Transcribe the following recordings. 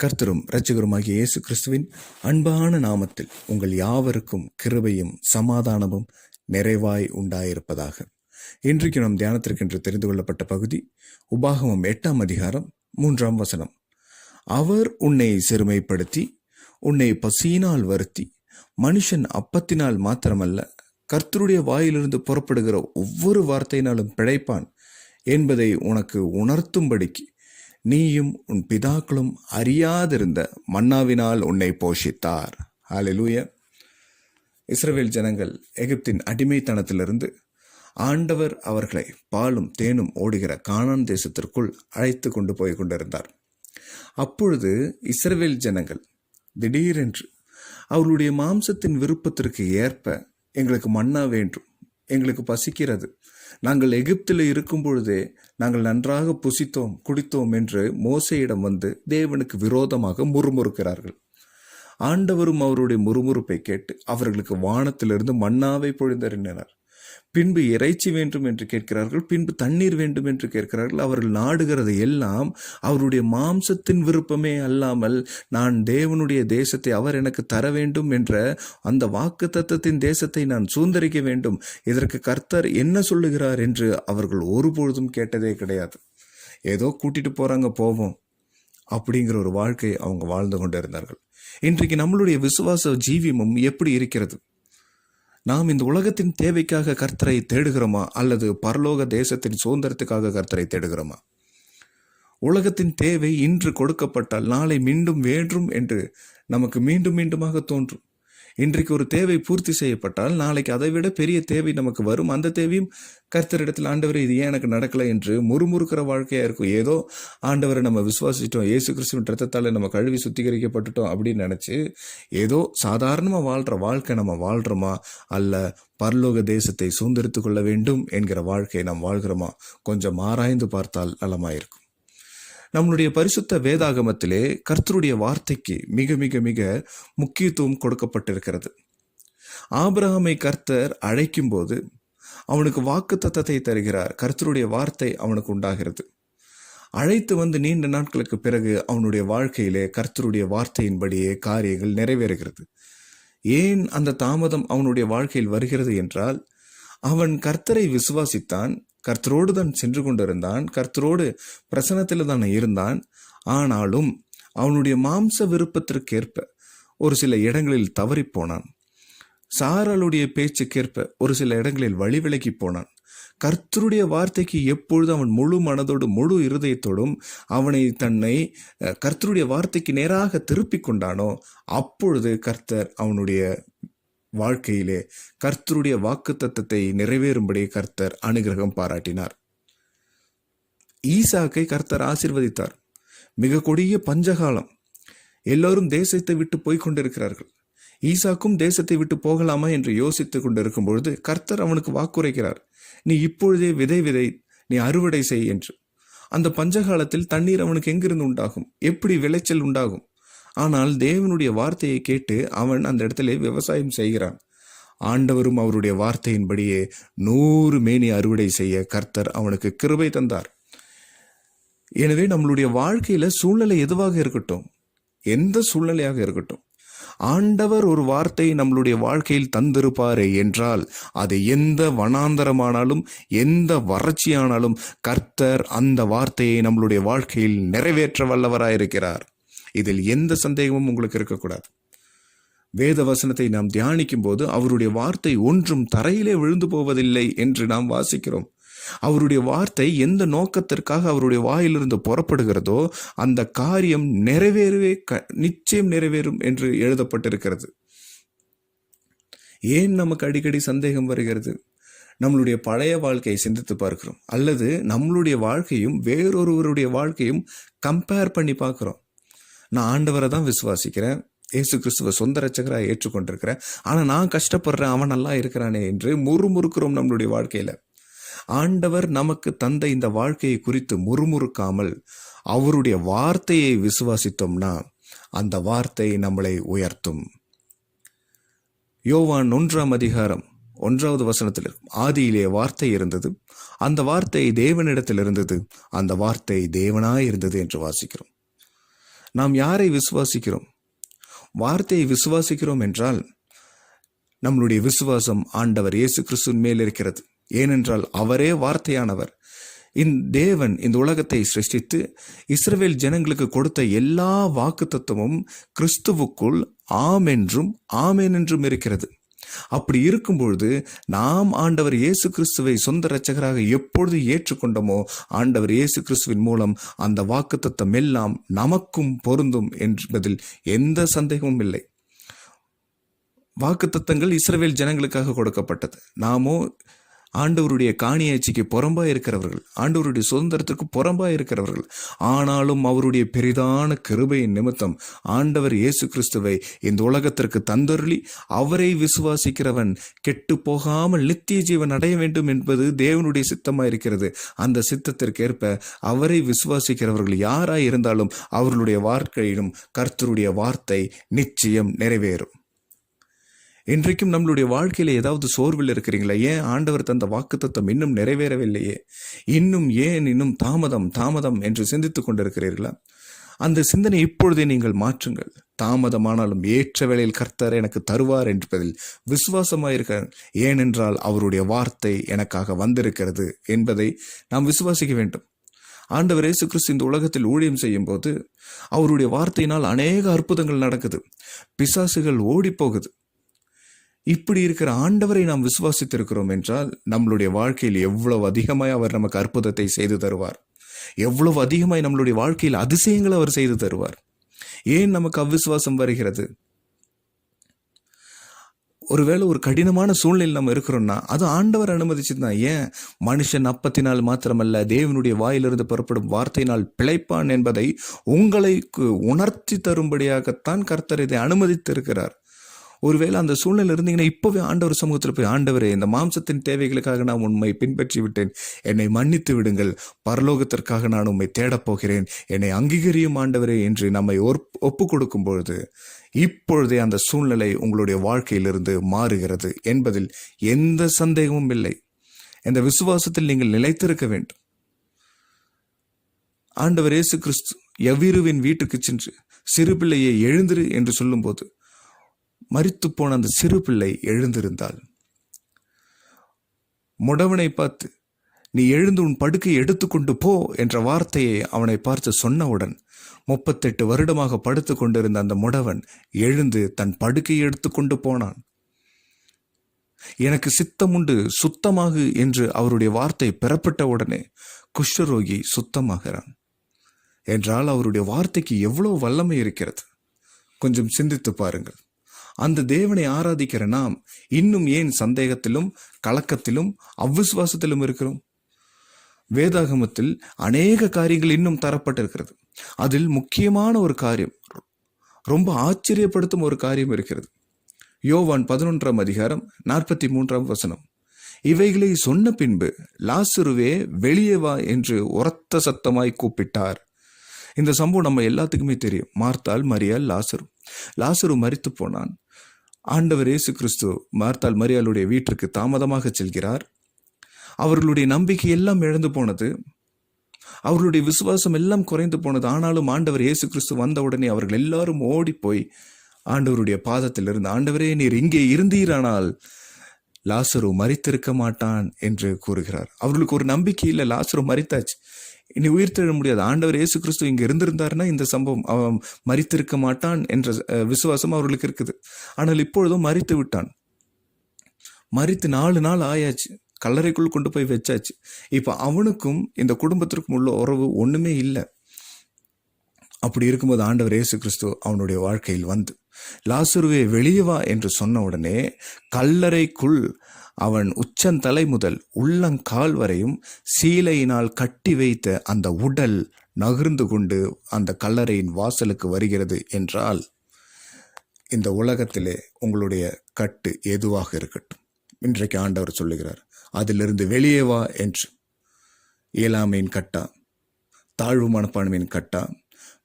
கர்த்தரும் இரட்சகருமாகிய இயேசு கிறிஸ்துவின் அன்பான நாமத்தில் உங்கள் யாவருக்கும் கிருபையும் சமாதானமும் நிறைவாய் உண்டாயிருப்பதாக. இன்றைக்கு நம் தியானத்திற்கென்று தெரிந்து கொள்ளப்பட்ட பகுதி உபாகமம் எட்டாம் அதிகாரம் மூன்றாம் வசனம். அவர் உன்னை சிறுமைப்படுத்தி உன்னை பசியினால் வருத்தி மனுஷன் அப்பத்தினால் மாத்திரமல்ல கர்த்தருடைய வாயிலிருந்து புறப்படுகிற ஒவ்வொரு வார்த்தையினாலும் பிழைப்பான் என்பதை உனக்கு உணர்த்தும்படிக்கு நீயும் உன் பிதாக்களும் அறியாதிருந்த மன்னாவினால் உன்னை போஷித்தார். ஆலெலூய இஸ்ரவேல் ஜனங்கள் எகிப்தின் அடிமைத்தனத்திலிருந்து ஆண்டவர் அவர்களை பாலும் தேனும் ஓடுகிற கானான் தேசத்திற்குள் அழைத்து கொண்டு போய் கொண்டிருந்தார். அப்பொழுது இஸ்ரவேல் ஜனங்கள் திடீரென்று அவர்களுடைய மாம்சத்தின் விருப்பத்திற்கு ஏற்ப எங்களுக்கு மன்னா வேண்டும் எங்களுக்கு பசிக்கிறது நாங்கள் எகிப்தில் இருக்கும் பொழுதே நாங்கள் நன்றாக புசித்தோம் குடித்தோம் என்று மோசையிடம் வந்து தேவனுக்கு விரோதமாக முறுமுறுக்கிறார்கள். ஆண்டவரும் அவருடைய முறுமுறுப்பை கேட்டு அவர்களுக்கு வானத்திலிருந்து மன்னாவை பொழிந்தறினார் பின்பு இறைச்சி வேண்டும் என்று கேட்கிறார்கள் பின்பு தண்ணீர் வேண்டும் என்று கேட்கிறார்கள். அவர்கள் நாடுகிறது எல்லாம் அவருடைய மாம்சத்தின் விருப்பமே அல்லாமல் நான் தேவனுடைய தேசத்தை அவர் எனக்கு தர வேண்டும் என்ற அந்த வாக்கு தத்தத்தின் தேசத்தை நான் சுதந்திரிக்க வேண்டும். இதற்கு கர்த்தர் என்ன சொல்லுகிறார் என்று அவர்கள் ஒருபொழுதும் கேட்டதே கிடையாது. ஏதோ கூட்டிட்டு போறாங்க போவோம் அப்படிங்கிற ஒரு வாழ்க்கை அவங்க வாழ்ந்து கொண்டு இருந்தார்கள் இன்றைக்கு நம்மளுடைய விசுவாச ஜீவியமும் எப்படி இருக்கிறது? நாம் இந்த உலகத்தின் தேவைக்காக கர்த்தரை தேடுகிறோமா? அல்லது பரலோக தேசத்தின் சுதந்திரத்துக்காக கர்த்தரை தேடுகிறோமா? உலகத்தின் தேவை இன்று கொடுக்கப்பட்டால் நாளை மீண்டும் வேண்டும் என்று நமக்கு மீண்டும் மீண்டுமாக தோன்றும். இன்றைக்கு ஒரு தேவை பூர்த்தி செய்யப்பட்டால் நாளைக்கு அதை விட பெரிய தேவை நமக்கு வரும். அந்த தேவையும் கர்த்தரிடத்தில் ஆண்டவர் இது ஏன் எனக்கு நடக்கலை என்று முறுமுறுக்கிற வாழ்க்கையாக இருக்கும். ஏதோ ஆண்டவரை நம்ம விசுவாசிட்டோம் ஏசு கிறிஸ்துவின் ரத்தத்தால் நம்ம கழுவி சுத்திகரிக்கப்பட்டுட்டோம் அப்படின்னு நினச்சி ஏதோ சாதாரணமாக வாழ்கிற வாழ்க்கை நம்ம வாழ்கிறோமா அல்ல பரலோக தேசத்தை சுதந்திரித்து கொள்ள வேண்டும் என்கிற வாழ்க்கையை நாம் வாழ்கிறோமா? கொஞ்சம் ஆராய்ந்து பார்த்தால் நலமாயிருக்கும். நம்மளுடைய பரிசுத்த வேதாகமத்திலே கர்த்தருடைய வார்த்தைக்கு மிக மிக மிக முக்கியத்துவம் கொடுக்கப்பட்டிருக்கிறது. ஆபிரகாமை கர்த்தர் அழைக்கும்போது அவனுக்கு வாக்கு தத்தத்தை தருகிறார். கர்த்தருடைய வார்த்தை அவனுக்கு உண்டாகிறது. அழைத்து வந்து நீண்ட நாட்களுக்கு பிறகு அவனுடைய வாழ்க்கையிலே கர்த்தருடைய வார்த்தையின்படியே காரியங்கள் நிறைவேறுகிறது. ஏன் அந்த தாமதம் அவனுடைய வாழ்க்கையில் வருகிறது என்றால் அவன் கர்த்தரை விசுவாசித்தான் கர்த்தரோடு தான் சென்று கொண்டிருந்தான். கர்த்தரோடு பிரசனத்தில் தான் இருந்தான். ஆனாலும் அவனுடைய மாம்ச விருப்பத்திற்கேற்ப ஒரு சில இடங்களில் தவறி போனான். சாரலுடைய பேச்சுக்கேற்ப ஒரு சில இடங்களில் வழி போனான். கர்த்தருடைய வார்த்தைக்கு எப்பொழுது அவன் முழு மனதோடு முழு இருதயத்தோடும் அவனை தன்னை கர்த்தருடைய வார்த்தைக்கு நேராக திருப்பிக் கொண்டானோ அப்பொழுது கர்த்தர் அவனுடைய வாழ்க்கையிலே கர்த்தருடைய வாக்கு தத்தத்தை நிறைவேறும்படி கர்த்தர் அனுகிரகம் பாராட்டினார். ஈசாக்கை கர்த்தர் ஆசிர்வதித்தார். மிக கொடிய பஞ்சகாலம். எல்லோரும் தேசத்தை விட்டு போய்க் கொண்டிருக்கிறார்கள். ஈசாக்கும் தேசத்தை விட்டு போகலாமா என்று யோசித்துக் கொண்டிருக்கும் பொழுது கர்த்தர் அவனுக்கு வாக்குரைக்கிறார். நீ இப்பொழுதே விதை விதை நீ அறுவடை செய் என்று. அந்த பஞ்சகாலத்தில் தண்ணீர் அவனுக்கு எங்கிருந்து உண்டாகும்? எப்படி விளைச்சல் உண்டாகும்? ஆனால் தேவனுடைய வார்த்தையை கேட்டு அவன் அந்த இடத்துல விவசாயம் செய்கிறான். ஆண்டவரும் அவருடைய வார்த்தையின்படியே நூறு மேனி அறுவடை செய்ய கர்த்தர் அவனுக்கு கிருபை தந்தார். எனவே நம்மளுடைய வாழ்க்கையில சூழ்நிலை எதுவாக இருக்கட்டும் எந்த சூழ்நிலையாக இருக்கட்டும் ஆண்டவர் ஒரு வார்த்தை நம்மளுடைய வாழ்க்கையில் தந்திருப்பாரே என்றால் அது எந்த வனாந்தரமானாலும் எந்த வறட்சியானாலும் கர்த்தர் அந்த வார்த்தையை நம்மளுடைய வாழ்க்கையில் நிறைவேற்ற வல்லவராயிருக்கிறார். இதில் எந்த சந்தேகமும் உங்களுக்கு இருக்கக்கூடாது. வேத வசனத்தை நாம் தியானிக்கும் போது அவருடைய வார்த்தை ஒன்றும் தரையிலே விழுந்து போவதில்லை என்று நாம் வாசிக்கிறோம். அவருடைய வார்த்தை எந்த நோக்கத்திற்காக அவருடைய வாயிலிருந்து புறப்படுகிறதோ அந்த காரியம் நிறைவேறவே க- நிச்சயம் நிறைவேறும் என்று எழுதப்பட்டிருக்கிறது. ஏன் நமக்கு அடிக்கடி சந்தேகம் வருகிறது? நம்மளுடைய பழைய வாழ்க்கையை சிந்தித்து பார்க்கிறோம். அல்லது நம்மளுடைய வாழ்க்கையும் வேறொருவருடைய வாழ்க்கையும் கம்பேர் பண்ணி பார்க்குறோம். நான் ஆண்டவரை தான் விசுவாசிக்கிறேன். ஏசு கிறிஸ்துவ சொந்த ரட்சகராக ஏற்றுக்கொண்டிருக்கிறேன். ஆனால் நான் கஷ்டப்படுறேன் அவன் நல்லா இருக்கிறானே என்று முறுமுறுக்கிறோம் நம்மளுடைய வாழ்க்கையில். ஆண்டவர் நமக்கு தந்த இந்த வாழ்க்கையை குறித்து முறுமுறுக்காமல் அவருடைய வார்த்தையை விசுவாசித்தோம்னா அந்த வார்த்தை நம்மளை உயர்த்தும். யோவான் ஒன்றாம் அதிகாரம் ஒன்றாவது வசனத்தில் இருக்கும் ஆதியிலே வார்த்தை இருந்தது. அந்த வார்த்தை தேவனிடத்தில் இருந்தது. அந்த வார்த்தை தேவனாய் இருந்தது என்று வாசிக்கிறோம். நாம் யாரை விசுவாசிக்கிறோம்? வார்த்தையை விசுவாசிக்கிறோம் என்றால் நம்மளுடைய விசுவாசம் ஆண்டவர் இயேசு கிறிஸ்துவின் மேல் இருக்கிறது. ஏனென்றால் அவரே வார்த்தையானவர். இந் தேவன் இந்த உலகத்தை சிருஷ்டித்து இஸ்ரவேல் ஜனங்களுக்கு கொடுத்த எல்லா வாக்கு தத்துவமும் கிறிஸ்துவுக்குள் ஆம் என்றும் ஆமேன் என்றும் இருக்கிறது. அப்படி இருக்கும்பொழுது நாம் ஆண்டவர் இயேசு கிறிஸ்துவை சொந்த இரட்சகராக எப்பொழுது ஏற்றுக்கொண்டோமோ ஆண்டவர் இயேசு கிறிஸ்துவின் மூலம் அந்த வாக்குத்தத்தம் எல்லாம் நமக்கும் பொருந்தும் என்பதில் எந்த சந்தேகமும் இல்லை. வாக்குத்தத்தங்கள் இஸ்ரவேல் ஜனங்களுக்காக கொடுக்கப்பட்டது. நாமோ ஆண்டவருடைய காணியாட்சிக்கு புறம்பா இருக்கிறவர்கள் ஆண்டவருடைய சுதந்திரத்திற்கு புறம்பா இருக்கிறவர்கள் ஆனாலும் அவருடைய பெரிதான கிருபையின் நிமித்தம் ஆண்டவர் இயேசு கிறிஸ்துவை இந்த உலகத்திற்கு தந்தருளி அவரை விசுவாசிக்கிறவன் கெட்டு போகாமல் நித்திய ஜீவன் அடைய வேண்டும் என்பது தேவனுடைய சித்தமாக இருக்கிறது. அந்த சித்தத்திற்கேற்ப அவரை விசுவாசிக்கிறவர்கள் யாராய் இருந்தாலும் அவர்களுடைய வாழ்க்கையிலும் கர்த்தருடைய வார்த்தை நிச்சயம் நிறைவேறும். இன்றைக்கும் நம்மளுடைய வாழ்க்கையில் ஏதாவது சோர்வில் இருக்கிறீங்களா? ஏன் ஆண்டவர் தந்த வாக்குத்தத்தம் இன்னும் நிறைவேறவில்லையே? இன்னும் ஏன் இன்னும் தாமதம் தாமதம் என்று சிந்தித்து கொண்டிருக்கிறீர்களா? அந்த சிந்தனை இப்பொழுதே நீங்கள் மாற்றுங்கள். தாமதமானாலும் ஏற்ற வேளையில் கர்த்தர் எனக்கு தருவார் என்பதில் விசுவாசமாயிருக்க ஏனென்றால் அவருடைய வார்த்தை எனக்காக வந்திருக்கிறது என்பதை நாம் விசுவாசிக்க வேண்டும். ஆண்டவர் இயேசு கிறிஸ்து இந்த உலகத்தில் ஊழியம் செய்யும் போது அவருடைய வார்த்தையினால் அநேக அற்புதங்கள் நடக்குது. பிசாசுகள் ஓடி போகுது இப்படி இருக்கிற ஆண்டவரை நாம் விசுவாசித்திருக்கிறோம் என்றால் நம்மளுடைய வாழ்க்கையில் எவ்வளவு அதிகமாய் அவர் நமக்கு அற்புதத்தை செய்து தருவார். எவ்வளவு அதிகமாய் நம்மளுடைய வாழ்க்கையில் அதிசயங்களை அவர் செய்து தருவார். ஏன் நமக்கு அவ்விசுவாசம் வருகிறது? ஒருவேளை ஒரு கடினமான சூழ்நிலை நம்ம இருக்கிறோம்னா அது ஆண்டவர் அனுமதிச்சுதான் ஏன்? மனுஷன் அப்பத்தினால் மாத்திரமல்ல தேவனுடைய வாயிலிருந்து புறப்படும் வார்த்தையினால் பிழைப்பான் என்பதை உங்களை உணர்த்தி தரும்படியாகத்தான் கர்த்தர் இதை அனுமதித்திருக்கிறார். ஒருவேளை அந்த சூழ்நிலை இருந்தீங்கன்னா இப்போவே ஆண்டவர் சமூகத்தில் போய் ஆண்டவரே இந்த மாம்சத்தின் தேவைகளுக்காக நான் உண்மை பின்பற்றி விட்டேன். என்னை மன்னித்து விடுங்கள். பரலோகத்திற்காக நான் உண்மை தேடப் போகிறேன். என்னை அங்கீகரியும் ஆண்டவரே என்று நம்மை ஒப்பு கொடுக்கும் பொழுது இப்பொழுதே அந்த சூழ்நிலை உங்களுடைய வாழ்க்கையிலிருந்து மாறுகிறது என்பதில் எந்த சந்தேகமும் இல்லை. இந்த விசுவாசத்தில் நீங்கள் நிலைத்திருக்க வேண்டும். ஆண்டவர் இயேசு கிறிஸ்து எவ்விருவின் வீட்டுக்கு சென்று சிறு பிள்ளையை எழுந்திரு என்று சொல்லும்போது மறித்து போன அந்த சிறு பிள்ளை எழுந்திருந்தாள். முடவனை பார்த்து நீ எழுந்து உன் படுக்கை எடுத்துக்கொண்டு போ என்ற வார்த்தையை அவனை பார்த்து சொன்னவுடன் முப்பத்தெட்டு வருடமாக படுத்து கொண்டிருந்த அந்த முடவன் எழுந்து தன் படுக்கையை எடுத்துக்கொண்டு போனான். எனக்கு சித்தமுண்டு சுத்தமாகு என்று அவருடைய வார்த்தை பெறப்பட்டவுடனே குஷ்டரோகி சுத்தமாகிறான். என்றால் அவருடைய வார்த்தைக்கு எவ்வளவு வல்லமை இருக்கிறது? கொஞ்சம் சிந்தித்து பாருங்கள். அந்த தேவனை ஆராதிக்கிற நாம் இன்னும் ஏன் சந்தேகத்திலும் கலக்கத்திலும் அவ்விசுவாசத்திலும் இருக்கிறோம்? வேதாகமத்தில் அநேக காரியங்கள் இன்னும் தரப்பட்டிருக்கிறது. அதில் முக்கியமான ஒரு காரியம் ரொம்ப ஆச்சரியப்படுத்தும் ஒரு காரியம் இருக்கிறது. யோவான் பதினொன்றாம் அதிகாரம் நாற்பத்தி மூன்றாம் வசனம். இவைகளை சொன்ன பின்பு லாசுருவே வெளியே வா என்று உரத்த சத்தமாய் கூப்பிட்டார். இந்த சம்பவம் நம்ம எல்லாத்துக்குமே தெரியும். மார்த்தால் மரியால் லாசரு. லாசரு மறித்து போனான். ஆண்டவர் இயேசு கிறிஸ்து மார்த்தால் மரியாளுடைய வீட்டிற்கு தாமதமாக செல்கிறார். அவர்களுடைய நம்பிக்கை எல்லாம் இழந்து போனது. அவர்களுடைய விசுவாசம் எல்லாம் குறைந்து போனது. ஆனாலும் ஆண்டவர் இயேசு கிறிஸ்து வந்த உடனே அவர்கள் எல்லாரும் ஓடி போய் ஆண்டவருடைய பாதத்தில் இருந்து ஆண்டவரே நீர் இங்கே இருந்தீரானால் லாசரு மறித்திருக்க மாட்டான் என்று கூறுகிறார். அவர்களுக்கு ஒரு நம்பிக்கை இல்லை. லாசரு மறித்தாச்சு இனி உயிர் முடியாது. ஆண்டவர் இயேசு கிறிஸ்து இங்கே இருந்திருந்தாருன்னா இந்த சம்பவம் அவன் மறித்திருக்க மாட்டான் என்ற விசுவாசம் அவர்களுக்கு இருக்குது. ஆனால் இப்பொழுதும் மறித்து விட்டான். மறித்து நாலு நாள் ஆயாச்சு. கல்லறைக்குள் கொண்டு போய் வச்சாச்சு. இப்போ அவனுக்கும் இந்த குடும்பத்திற்கும் உள்ள உறவு ஒன்றுமே இல்லை. அப்படி இருக்கும்போது ஆண்டவர் இயேசு கிறிஸ்து அவனுடைய வாழ்க்கையில் வந்து லாசுருவே வெளியே வா என்று சொன்ன உடனே கல்லறைக்குள் அவன் உச்சந்தலை முதல் உள்ளங்கால் வரையும் சீலையினால் கட்டி வைத்த அந்த உடல் நகர்ந்து கொண்டு அந்த கல்லறையின் வாசலுக்கு வருகிறது என்றால் இந்த உலகத்திலே உங்களுடைய கட்டு எதுவாக இருக்கட்டும். இன்றைக்கு ஆண்டவர் சொல்லுகிறார் அதிலிருந்து வெளியே வா என்று. இயலாமையின் கட்டா தாழ்வு மனப்பான்மையின் கட்டா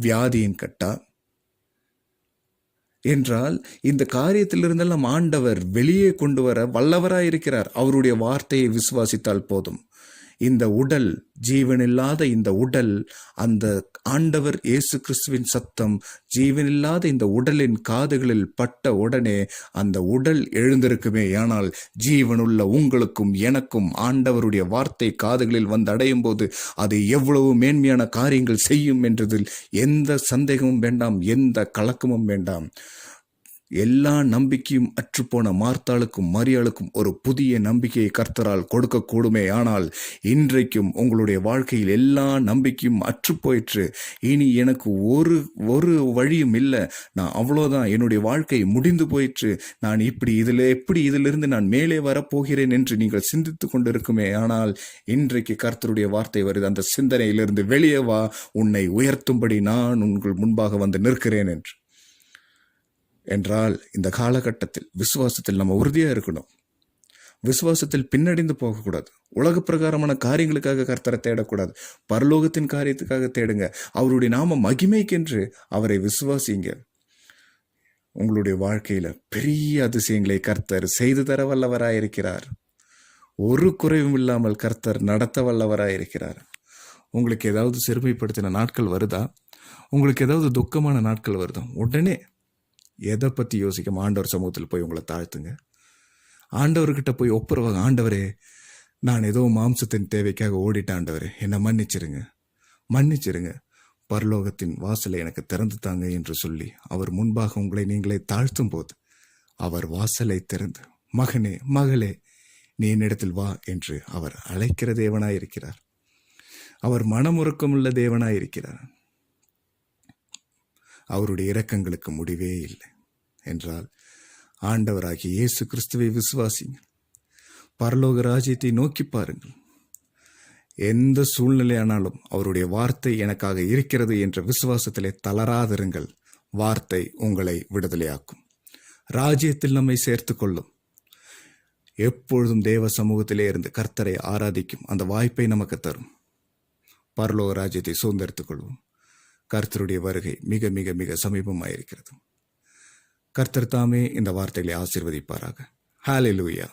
வியாதியின் கட்டா? என்றால் இந்த காரியத்திலிருந்தெல்லாம் ஆண்டவர் வெளியே கொண்டு வர வல்லவராயிருக்கிறார். அவருடைய வார்த்தையை விசுவாசித்தால் போதும். இந்த உடல் ஜீவனில்லாத இந்த உடல் அந்த ஆண்டவர் இயேசு கிறிஸ்துவின் சத்தம் ஜீவனில்லாத இந்த உடலின் காதுகளில் பட்ட உடனே அந்த உடல் எழுந்திருக்குமே. ஆனால் ஜீவனுள்ள உங்களுக்கும் எனக்கும் ஆண்டவருடைய வார்த்தை காதுகளில் வந்து அடையும் போது அது எவ்வளவு மேன்மையான காரியங்கள் செய்யும் என்றதில் எந்த சந்தேகமும் வேண்டாம் எந்த கலக்கமும் வேண்டாம். எல்லா நம்பிக்கையும் அற்றுப்போன மார்த்தாளுக்கும் மரியாளுக்கும் ஒரு புதிய நம்பிக்கையை கர்த்தரால் கொடுக்கக்கூடுமே. ஆனால் இன்றைக்கும் உங்களுடைய வாழ்க்கையில் எல்லா நம்பிக்கையும் அற்றுப்போயிற்று. இனி எனக்கு ஒரு ஒரு வழியும் இல்லை. நான் அவ்வளோதான். என்னுடைய வாழ்க்கை முடிந்து போயிற்று. நான் இப்படி இதில் எப்படி இதிலிருந்து நான் மேலே வரப்போகிறேன் என்று நீங்கள் சிந்தித்து கொண்டிருக்குமே. ஆனால் இன்றைக்கு கர்த்தருடைய வார்த்தை வருது. அந்த சிந்தனையிலிருந்து வெளியே வா. உன்னை உயர்த்தும்படி நான் உங்கள் முன்பாக வந்து நிற்கிறேன் என்று. என்றால் இந்த காலகட்டத்தில் விசுவாசத்தில் நம்ம உறுதியாக இருக்கணும். விசுவாசத்தில் பின்னடைந்து போகக்கூடாது. உலக பிரகாரமான காரியங்களுக்காக கர்த்தரை தேடக்கூடாது. பரலோகத்தின் காரியத்துக்காக தேடுங்க. அவருடைய நாம மகிமைக்கென்று அவரை விசுவாசிங்க. உங்களுடைய வாழ்க்கையில பெரிய அதிசயங்களை கர்த்தர் செய்து தர வல்லவராயிருக்கிறார். ஒரு குறைவும் இல்லாமல் கர்த்தர் நடத்த வல்லவராயிருக்கிறார். உங்களுக்கு ஏதாவது சிறுமைப்படுத்தின நாட்கள் வருதா? உங்களுக்கு ஏதாவது துக்கமான நாட்கள் வருதா? உடனே எதை பற்றி யோசிக்காம ஆண்டவர் சமூகத்தில் போய் உங்களை தாழ்த்துங்க. ஆண்டவர்கிட்ட போய் ஒப்புரவாங்க ஆண்டவரே நான் ஏதோ மாம்சத்தின் தேவைக்காக ஓடிட்டேன் ஆண்டவரே. என்னை மன்னிச்சிருங்க. மன்னிச்சிருங்க. பரலோகத்தின் வாசலை எனக்கு திறந்து தாங்க என்று சொல்லி அவர் முன்பாக உங்களை நீங்களே தாழ்த்தும் போது அவர் வாசலை திறந்து மகனே மகளே நீ என்னிடத்தில் வா என்று அவர் அழைக்கிற தேவனாயிருக்கிறார். அவர் மனமுறக்கமுள்ள தேவனாயிருக்கிறார். அவருடைய இரக்கங்களுக்கு முடிவே இல்லை. என்றால் ஆண்டவராகிய இயேசு கிறிஸ்துவை விசுவாசிங்க பரலோக ராஜ்யத்தை நோக்கி பாருங்கள். எந்த சூழ்நிலையானாலும் அவருடைய வார்த்தை எனக்காக இருக்கிறது என்ற விசுவாசத்திலே தளராதிருங்கள். வார்த்தை உங்களை விடுதலையாக்கும். ராஜ்யத்தில் நம்மை சேர்த்து கொள்ளும். எப்பொழுதும் தேவ சமூகத்திலே இருந்து கர்த்தரை ஆராதிக்கும் அந்த வாய்ப்பை நமக்கு தரும். பரலோக ராஜ்யத்தை சுதந்திரத்துக் கொள்வோம். கர்த்தருடைய வருகை மிக மிக மிக சமீபமாயிருக்கிறது. கர்த்தர் தாமே இந்த வார்த்தைகளை ஆசிர்வதிப்பாராக. ஹாலே லூயா